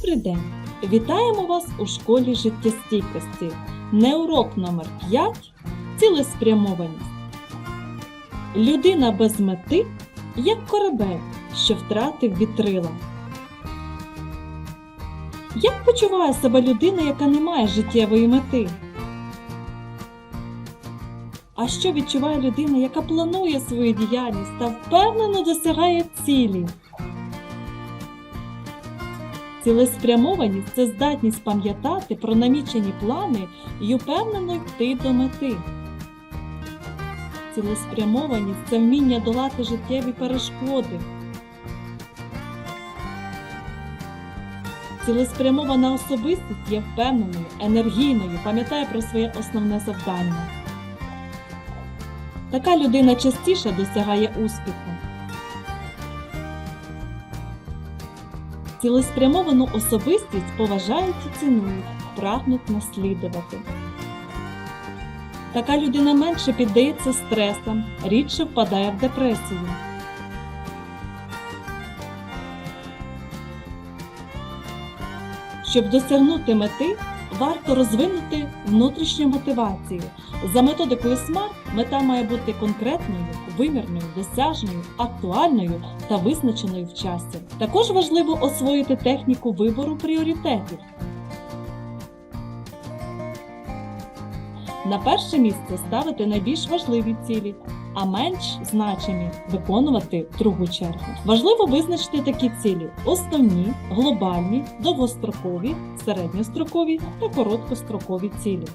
Добрий день! Вітаємо вас у школі життєстійкості. Неурок номер 5 Цілеспрямованість. Людина без мети, як корабель, що втратив вітрила. Як почуває себе людина, яка не має життєвої мети? А що відчуває людина, яка планує свою діяльність та впевнено досягає цілі? Цілеспрямованість це здатність пам'ятати про намічені плани і упевнено йти до мети. Цілеспрямованість це вміння долати життєві перешкоди. Цілеспрямована особистість є впевненою, енергійною, пам'ятає про своє основне завдання. Така людина частіше досягає успіху. Цілеспрямовану особистість поважають і цінують, прагнуть наслідувати. Така людина менше піддається стресам, рідше впадає в депресію. Щоб досягнути мети, варто розвинути внутрішню мотивацію. За методикою SMART мета має бути конкретною, вимірною, досяжною, актуальною та визначеною в часі. Також важливо освоїти техніку вибору пріоритетів. На перше місце ставити найбільш важливі цілі, а менш значимі виконувати другу чергу. Важливо визначити такі цілі: основні, глобальні, довгострокові, середньострокові та короткострокові цілі.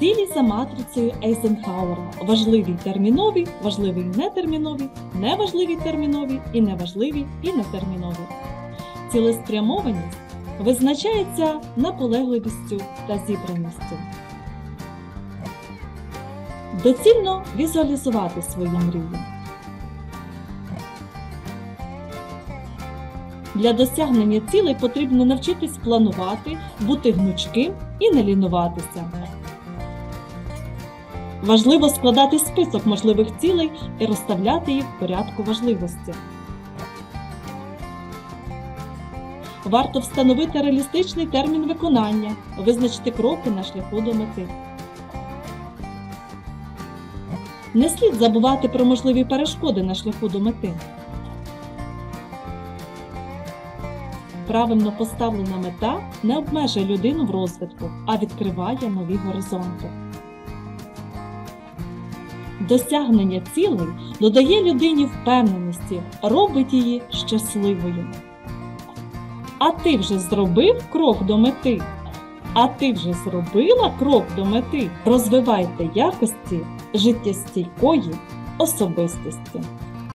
Цілі за матрицею Ейзенхауера. Важливі термінові, важливі нетермінові, неважливі термінові і неважливі і нетермінові. Цілеспрямованість визначається наполегливістю та зібраністю. Доцільно візуалізувати свої мрії. Для досягнення цілей потрібно навчитись планувати, бути гнучким і не лінуватися. Важливо складати список можливих цілей і розставляти їх в порядку важливості. Варто встановити реалістичний термін виконання, визначити кроки на шляху до мети. Не слід забувати про можливі перешкоди на шляху до мети. Правильно поставлена мета не обмежує людину в розвитку, а відкриває нові горизонти. Досягнення цілей додає людині впевненості, робить її щасливою. А ти вже зробив крок до мети? А ти вже зробила крок до мети? Розвивайте якості життєстійкої особистості.